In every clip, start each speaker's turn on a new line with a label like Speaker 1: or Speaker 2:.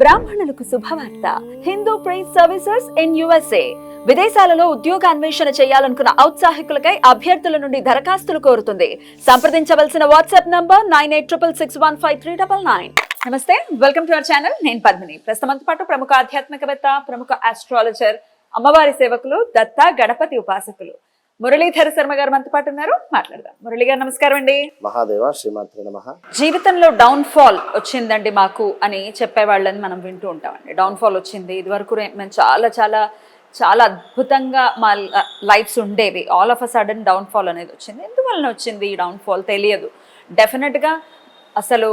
Speaker 1: బ్రాహ్మణులకు శుభవార్త. Hindu priest services in USA. విదేశాలలో ఉద్యోగ అన్వేషణ చేయాలనుకున్న ఔత్సాహికులకై అభ్యర్థుల నుండి దరఖాస్తులు కోరుతుంది. సంప్రదించవలసిన WhatsApp number nine eight triple six one five three double nine. నమస్తే వెల్కమ్ టు అవర్ ఛానల్. నేను పద్మిని. ప్రస్తుతంతో పాటు ప్రముఖ ఆధ్యాత్మికవేత్త ప్రముఖ ఆస్ట్రాలజర్ అమ్మవారి సేవకులు దత్త గణపతి ఉపాసకులు. మురళీధర శర్మ గారు మనతో పాటు ఉన్నారు. మాట్లాడదాం. మురళి గారు నమస్కారం అండి.
Speaker 2: మహాదేవ శ్రీమాత్రి నమ.
Speaker 1: జీవితంలో డౌన్ ఫాల్ వచ్చిందండి మాకు అని చెప్పేవాళ్ళని మనం వింటూ ఉంటామండి. డౌన్ ఫాల్ వచ్చింది. ఇది వరకు మేము చాలా చాలా చాలా అద్భుతంగా మా లైఫ్స్ ఉండేవి. All of a sudden downfall అనేది వచ్చింది. ఎందువలన వచ్చింది ఈ డౌన్ ఫాల్ తెలియదు డెఫినెట్గా అసలు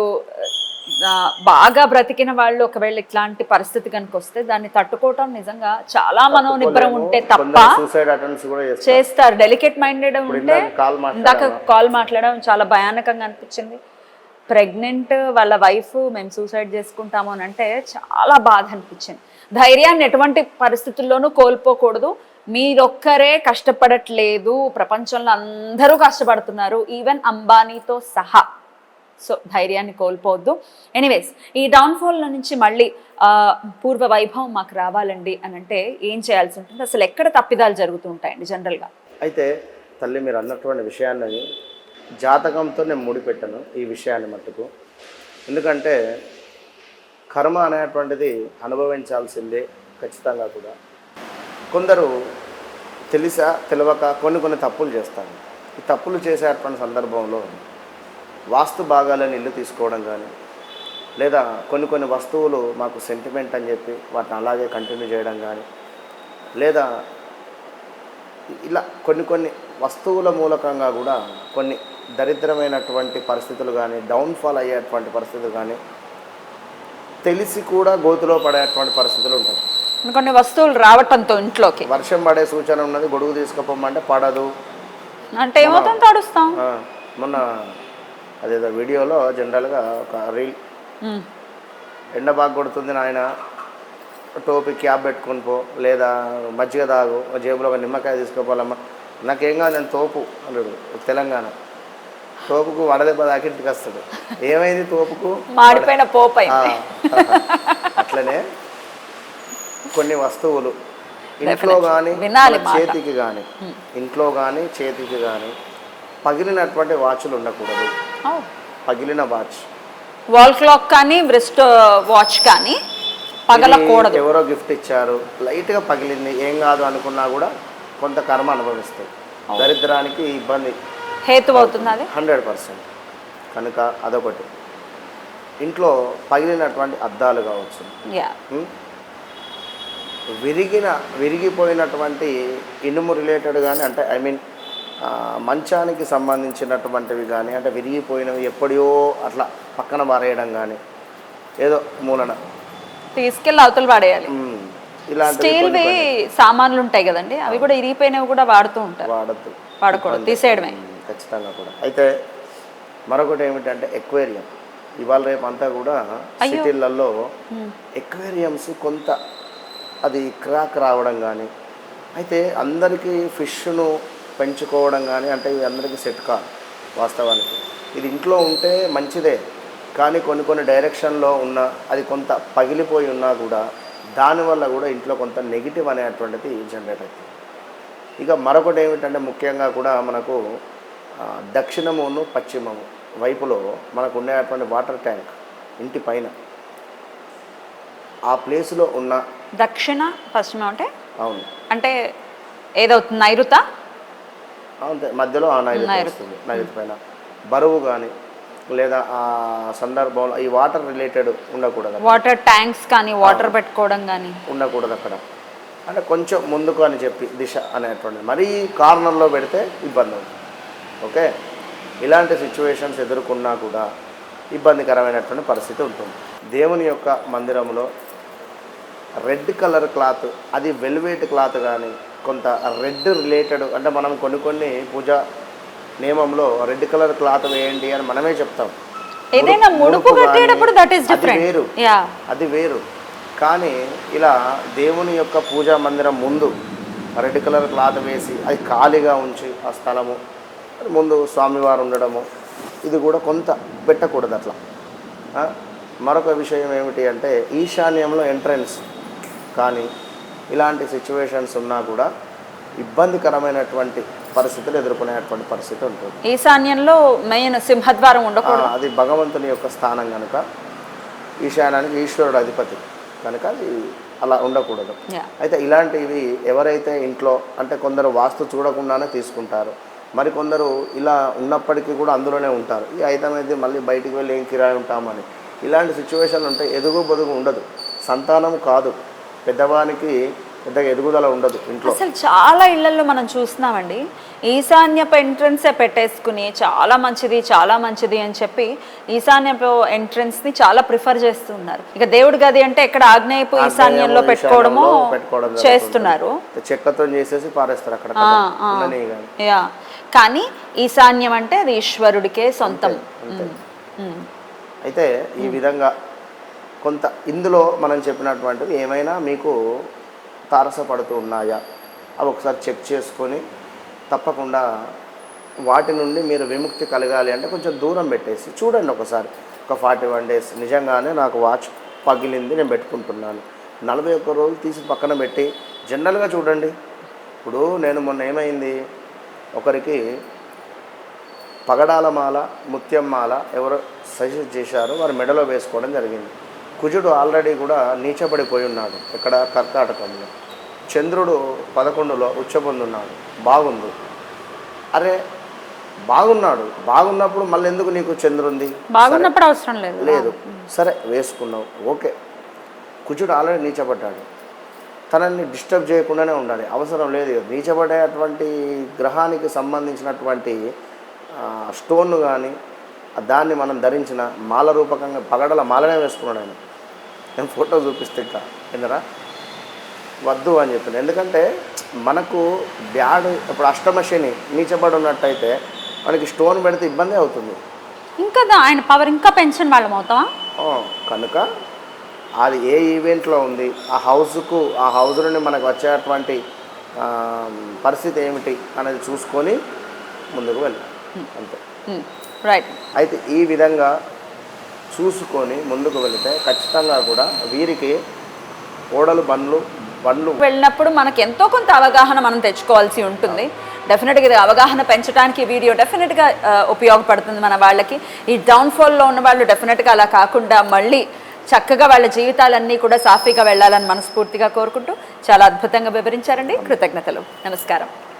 Speaker 1: బాగా బ్రతికిన వాళ్ళు ఒకవేళ ఇట్లాంటి పరిస్థితి కనుక వస్తే దాన్ని తట్టుకోవటం నిజంగా చాలా మనోనిబ్బరం ఉంటే తప్ప
Speaker 2: చేస్తారు.
Speaker 1: డెలికేట్ మైండెడ్ ఉంటే
Speaker 2: ఇందాక కాల్
Speaker 1: మాట్లాడడం చాలా భయానకంగా అనిపించింది. ప్రెగ్నెంట్ వాళ్ళ వైఫ్ మేము సూసైడ్ చేసుకుంటాము అని అంటే చాలా బాధ అనిపించింది. ధైర్యాన్ని ఎటువంటి పరిస్థితుల్లోనూ కోల్పోకూడదు. మీరొక్కరే కష్టపడట్లేదు. ప్రపంచంలో అందరూ కష్టపడుతున్నారు. ఈవెన్ అంబానీతో సహా. సో ధైర్యాన్ని కోల్పోవద్దు. ఎనీవేస్ ఈ డౌన్ఫాల్ నుంచి మళ్ళీ పూర్వ వైభవం మాకు రావాలండి అని అంటే ఏం చేయాల్సి ఉంటుంది? అసలు ఎక్కడ తప్పిదాలు జరుగుతూ ఉంటాయండి జనరల్గా
Speaker 2: అయితే తల్లి మీరు అన్నటువంటి విషయాన్ని జాతకంతో నేను ముడిపెట్టాను ఈ విషయాన్ని మట్టుకు. ఎందుకంటే కర్మ అనేటువంటిది అనుభవించాల్సిందే ఖచ్చితంగా కూడా. కొందరు తెలిసా తెలియక కొన్ని కొన్ని తప్పులు చేస్తారు. ఈ తప్పులు చేసేటువంటి సందర్భంలో వాస్తు భాగాలను ఇల్లు తీసుకోవడం కానీ లేదా కొన్ని కొన్ని వస్తువులు మాకు సెంటిమెంట్ అని చెప్పి వాటిని అలాగే కంటిన్యూ చేయడం కానీ లేదా ఇలా కొన్ని కొన్ని వస్తువుల మూలకంగా కూడా కొన్ని దరిద్రమైనటువంటి పరిస్థితులు కానీ డౌన్ఫాల్ అయ్యేటువంటి పరిస్థితులు కానీ తెలిసి కూడా గోతులో పడేటువంటి పరిస్థితులు ఉంటాయి.
Speaker 1: కొన్ని వస్తువులు రావటంతో ఇంట్లోకి.
Speaker 2: వర్షం పడే సూచన ఉన్నది గొడుగు తీసుకుపోమంటే పడదు.
Speaker 1: అంటే ఏమవుతుంది? తడుస్తాం.
Speaker 2: మొన్న అదేదో వీడియోలో జనరల్గా ఒక రీల్. ఎండ బాగా కొడుతుంది నాయన టోపీ క్యాబ్ పెట్టుకొని పో లేదా మజ్జిగ తాగు జేబులో ఒక నిమ్మకాయ తీసుకుపోవాలమ్మా. నాకేం కాదు నేను తోపు అన్నాడు తెలంగాణ. తోపుకు వడదెబ్బ దాకింటికి వస్తాడు. ఏమైంది తోపుకు?
Speaker 1: మాడిపోయిన పోపు
Speaker 2: అట్లనే కొన్ని వస్తువులు. ఇంట్లో కానీ. చేతికి కానీ ఇంట్లో కానీ చేతికి కానీ పగిలినటువంటి వాచ్లు ఉండకూడదు. పగిలిన వాచ్
Speaker 1: వాల్ క్లాక్ కానీ బ్రెస్ట్ వాచ్ కానీ పగలకూడదు.
Speaker 2: ఎవరో గిఫ్ట్ ఇచ్చారు. లైట్గా పగిలింది ఏం కాదు అనుకున్నా కూడా కొంత కర్మ అనుభవిస్తాయి. దరిద్రానికి ఇబ్బంది.
Speaker 1: హేతు అవుతుంది అది?
Speaker 2: హండ్రెడ్ పర్సెంట్ కనుక అదొకటి. ఇంట్లో పగిలినటువంటి అద్దాలు కావచ్చు? విరిగిన విరిగిపోయినటువంటి ఇనుము రిలేటెడ్ కానీ అంటే ఐ మీన్ మంచానికి సంబంధించినటువంటివి కానీ అంటే విరిగిపోయినవి ఎప్పుడో అట్లా పక్కన పారేయడం కానీ ఏదో మూలన.
Speaker 1: తీసుకెళ్ళి అవతల పడేయాలి స్టీల్వి సామాన్లు ఉంటాయి కదండి అవి కూడా ఇరిగిపోయినవి కూడా వాడుతూ ఉంటారు.
Speaker 2: వాడద్దు.
Speaker 1: వాడకూడదు తీసేయడమే.
Speaker 2: ఖచ్చితంగా కూడా. అయితే మరొకటి ఏమిటంటే ఎక్వేరియం. ఇవాళ రేపు అంతా కూడా సిటీలలో ఎక్వేరియంస్ కొంత అది క్రాక్ రావడం కానీ అయితే అందరికీ ఫిష్ను పెంచుకోవడం కానీ అంటే ఇవి అందరికీ సెట్ కాదు వాస్తవానికి. ఇది ఇంట్లో ఉంటే మంచిదే కానీ కొన్ని కొన్ని డైరెక్షన్లో ఉన్న అది కొంత పగిలిపోయి ఉన్నా కూడా దానివల్ల కూడా ఇంట్లో కొంత నెగిటివ్ అనేటువంటిది జనరేట్ అవుతుంది. ఇక మరొకటి ఏమిటంటే ముఖ్యంగా కూడా మనకు దక్షిణమును పశ్చిమము వైపులో మనకు ఉండేటువంటి వాటర్ ట్యాంక్ ఇంటి పైన. ఆ ప్లేస్లో ఉన్న
Speaker 1: దక్షిణ పశ్చిమ అంటే?
Speaker 2: అవును.
Speaker 1: అంటే ఏదవుతుంది? నైరుత?
Speaker 2: అంతే మధ్యలో ఆ నైరుతి. వస్తుంది నైరుతి పైన. బరువు కానీ లేదా ఆ సందర్భంలో ఈ వాటర్ రిలేటెడ్ ఉండకూడదు.
Speaker 1: వాటర్ ట్యాంక్స్ కానీ వాటర్ పెట్టుకోవడం కానీ.
Speaker 2: ఉండకూడదు అక్కడ. అంటే కొంచెం ముందుకు అని చెప్పి దిశ అనేటువంటిది. మరీ కార్నర్లో పెడితే ఇబ్బంది అవుతుంది ఓకే? ఇలాంటి సిచ్యువేషన్స్ ఎదుర్కొన్నా కూడా ఇబ్బందికరమైనటువంటి పరిస్థితి ఉంటుంది. దేవుని యొక్క మందిరంలో రెడ్ కలర్ క్లాత్ అది వెల్వేట్ క్లాత్ కానీ కొంత రెడ్ రిలేటెడ్ అంటే మనం కొన్ని కొన్ని పూజ నియమంలో రెడ్ కలర్ క్లాత్ వేయండి అని మనమే చెప్తాం.
Speaker 1: ఏదైనా ముడుపు కట్టేటప్పుడు దట్ ఈస్ డిఫరెంట్
Speaker 2: వేరు. అది వేరు. కానీ ఇలా దేవుని యొక్క పూజా మందిరం ముందు రెడ్ కలర్ క్లాత్ వేసి అది ఖాళీగా ఉంచి ఆ స్థలము ముందు స్వామివారు ఉండడము ఇది కూడా కొంత పెట్టకూడదు అట్లా? మరొక విషయం ఏమిటి అంటే ఈశాన్యంలో ఎంట్రన్స్ కానీ ఇలాంటి సిచ్యువేషన్స్ ఉన్నా కూడా ఇబ్బందికరమైనటువంటి పరిస్థితులు ఎదుర్కొనేటువంటి పరిస్థితి ఉంటుంది.
Speaker 1: ఈశాన్యంలో మెయిన్ సింహద్వారం ఉండకూడదు.
Speaker 2: అది భగవంతుని యొక్క స్థానం కనుక ఈశాన్యానికి ఈశ్వరుడు అధిపతి కనుక అది అలా ఉండకూడదు. అయితే ఇలాంటివి ఎవరైతే ఇంట్లో అంటే కొందరు వాస్తు చూడకుండానే తీసుకుంటారు. మరి కొందరు ఇలా ఉన్నప్పటికీ కూడా అందులోనే ఉంటారు. ఈ ఐటమ్ అయితే మళ్ళీ బయటికి వెళ్ళి ఏం కిరాయి ఉంటామని. ఇలాంటి సిచ్యువేషన్ ఉంటే ఎదుగు బొదుగు ఉండదు. సంతానం కాదు. పెద్దవానికి పెద్దగా ఎదుగుదల ఉండదు ఇంట్లో.
Speaker 1: అసలు చాలా ఇళ్ళలో మనం చూస్తున్నామండి. ఈశాన్యపు ఎంట్రన్సే పెట్టేసుకుని చాలా మంచిది చాలా మంచిది అని చెప్పి ఈశాన్యపు ఎంట్రన్స్ని చాలా ప్రిఫర్ చేస్తున్నారు ఇక దేవుడి గది అంటే ఎక్కడ ఆగ్నేయపు ఈశాన్యంలో పెట్టుకోవడము. చేస్తున్నారు.
Speaker 2: చెక్కతో చేసేసి పారేస్తారు అక్కడ.
Speaker 1: యా. కానీ ఈశాన్యం అంటే అది ఈశ్వరుడికే సొంతం.
Speaker 2: అయితే ఈ విధంగా కొంత ఇందులో మనం చెప్పినటువంటివి ఏమైనా మీకు తారసపడుతూ ఉన్నాయా? అవి ఒకసారి చెక్ చేసుకొని తప్పకుండా వాటి నుండి మీరు విముక్తి కలగాలి అంటే కొంచెం దూరం పెట్టేసి చూడండి ఒకసారి. ఒక ఫార్టీ వన్ డేస్ నిజంగానే నాకు వాచ్ పగిలింది నేను పెట్టుకుంటున్నాను. నలభై ఒక్క రోజులు తీసి పక్కన పెట్టి జనరల్గా చూడండి. ఇప్పుడు నేను మొన్న ఏమైంది? ఒకరికి పగడాల మాల ముత్యం మాల ఎవరో సజెస్ట్ చేశారో వారు మెడలో వేసుకోవడం జరిగింది. కుజుడు ఆల్రెడీ కూడా నీచబడిపోయి ఉన్నాడు ఇక్కడ కర్కాటకంలో. చంద్రుడు పదకొండులో ఉచ్చబొందున్నాడు. బాగుంది. అరే బాగున్నాడు. బాగున్నప్పుడు మళ్ళీ ఎందుకు నీకు చంద్రుంది?
Speaker 1: బాగున్నప్పుడు అవసరం లేదు.
Speaker 2: లేదు. సరే వేసుకున్నావు. ఓకే. కుజుడు ఆల్రెడీ నీచబడ్డాడు. తనని డిస్టర్బ్ చేయకుండానే ఉండాలి. అవసరం లేదు. నీచబడేటువంటి గ్రహానికి సంబంధించినటువంటి స్టోన్ కానీ దాన్ని మనం ధరించిన మాల రూపకంగా పగడల మాలనే వేసుకున్నాడు ఆయన. నేను ఫోటో చూపిస్తే ఇంకా కిందరా వద్దు అని చెప్పాను. ఎందుకంటే మనకు బ్యాడ్ ఇప్పుడు అష్టమ శని నీచబడి ఉన్నట్టయితే మనకి స్టోన్ పెడితే ఇబ్బంది అవుతుంది.
Speaker 1: ఇంకా ఆయన పవర్ ఇంకా పెన్షన్ వాళ్ళం అవుతామా
Speaker 2: ఆ, కనుక అది ఏ ఈవెంట్లో ఉంది ఆ హౌస్కు ఆ హౌస్ నుండి మనకు వచ్చేటువంటి పరిస్థితి ఏమిటి అనేది చూసుకొని ముందుకు వెళ్ళాలి. అంతే.
Speaker 1: రైట్
Speaker 2: అయితే ఈ విధంగా చూసుకొని ముందుకు వెళితే ఖచ్చితంగా కూడా వీరికి ఓడలు బండ్లు బండ్లు
Speaker 1: వెళ్ళినప్పుడు మనకు ఎంతో కొంత అవగాహన మనం తెచ్చుకోవాల్సి ఉంటుంది. డెఫినెట్గా ఇది అవగాహన పెంచడానికి వీడియో డెఫినెట్గా ఉపయోగపడుతుంది మన వాళ్ళకి. ఈ డౌన్ఫాల్లో ఉన్న వాళ్ళు డెఫినెట్గా అలా కాకుండా మళ్ళీ చక్కగా వాళ్ళ జీవితాలన్నీ కూడా సాఫీగా వెళ్ళాలని మనస్ఫూర్తిగా కోరుకుంటూ చాలా అద్భుతంగా వివరించారండి. కృతజ్ఞతలు. నమస్కారం.